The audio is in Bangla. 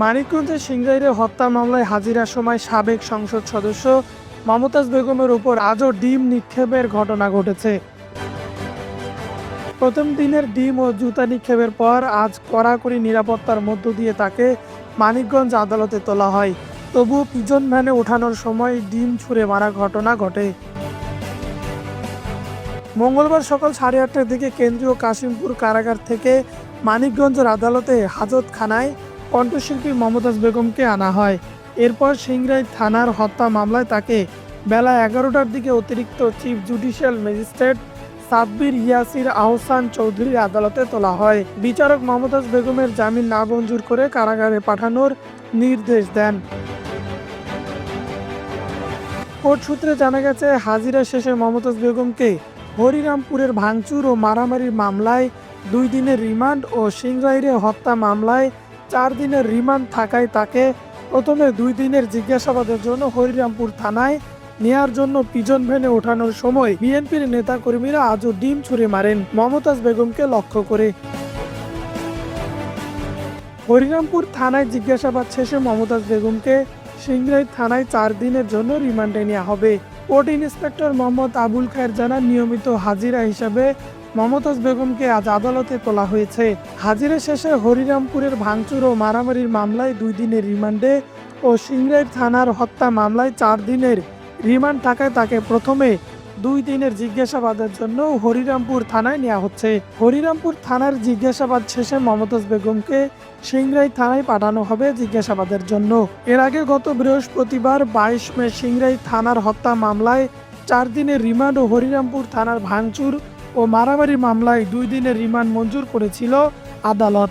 মানিকগঞ্জের সিংরাইরে হত্যা মামলায় হাজিরার সময় সাবেক সংসদ সদস্য মমতাজ বেগমের উপর আজও ডিম নিক্ষেপের ঘটনা ঘটেছে। প্রথম দিনের ডিম ও জুতা নিক্ষেপের পর আজ কড়াকড়ি নিরাপত্তার মধ্য দিয়ে তাকে মানিকগঞ্জ আদালতে তোলা হয়। তবুও পিজন ভ্যানে ওঠানোর সময় ডিম ছুঁড়ে মারা ঘটনা ঘটে। মঙ্গলবার সকাল সাড়ে আটটার দিকে কেন্দ্রীয় কাশিমপুর কারাগার থেকে মানিকগঞ্জের আদালতে হাজতখানায় কণ্ঠশিল্পী মমতাজ বেগমকে আনা হয়। এরপর সিংরাই থানার হত্যা মামলায় তাকে বেলা এগারোটার দিকে অতিরিক্ত chief judicial magistrate Sabbir Yasir Ahsan চৌধুরীর আদালতে তোলা হয়। বিচারক মমতাজ বেগমের জামিন না মঞ্জুর করে কারাগারে পাঠানোর নির্দেশ দেন। কোর্ট সূত্রে জানা গেছে, হাজিরা শেষে মমতাজ বেগমকে হরিরামপুরের ভাঙচুর ও মারামারির মামলায় দুই দিনের রিমান্ড ও সিংরাইরে হত্যা মামলায় চার দিনের রিমান্ড থাকায় তাকে প্রথমে দুই দিনের জিজ্ঞাসাবাদের জন্য হরিরামপুর থানায় নেয়ার জন্য পিজন ভ্যানে ওঠানোর সময় বিএনপির নেতাকর্মীরা আজও ডিম ছুঁড়ে মারেন মমতাজ বেগমকে লক্ষ্য করে। হরিরামপুর থানায় জিজ্ঞাসাবাদ শেষে মমতাজ বেগমকে সিংরাই থানায় চার দিনের জন্য রিমান্ডে নেওয়া হবে। কোর্ট ইন্সপেক্টর মোহাম্মদ আবুল খায়ের জানান, নিয়মিত হাজিরা হিসাবে মমতাজ বেগমকে আজ আদালতে তোলা হয়েছে। হাজিরা শেষে হরিরামপুরের ভাঙচুর ও মারামারির মামলায় দুই দিনের রিমান্ডে ও সিংরাই থানার হত্যা মামলায় চার দিনের রিমান্ড থাকায় তাকে প্রথমে দুই দিনের জিজ্ঞাসাবাদের জন্য হরিরামপুর থানায় নেওয়া হচ্ছে। হরিরামপুর থানার জিজ্ঞাসাবাদ শেষে মমতাজ বেগমকে সিংরাই থানায় পাঠানো হবে জিজ্ঞাসাবাদের জন্য। এর আগে গত বৃহস্পতিবার বাইশ মে সিংরাই থানার হত্যা মামলায় চার দিনের রিমান্ড ও হরিরামপুর থানার ভাঙচুর ও মারামারি মামলায় দুই দিনের রিমান্ড মঞ্জুর করেছিল আদালত।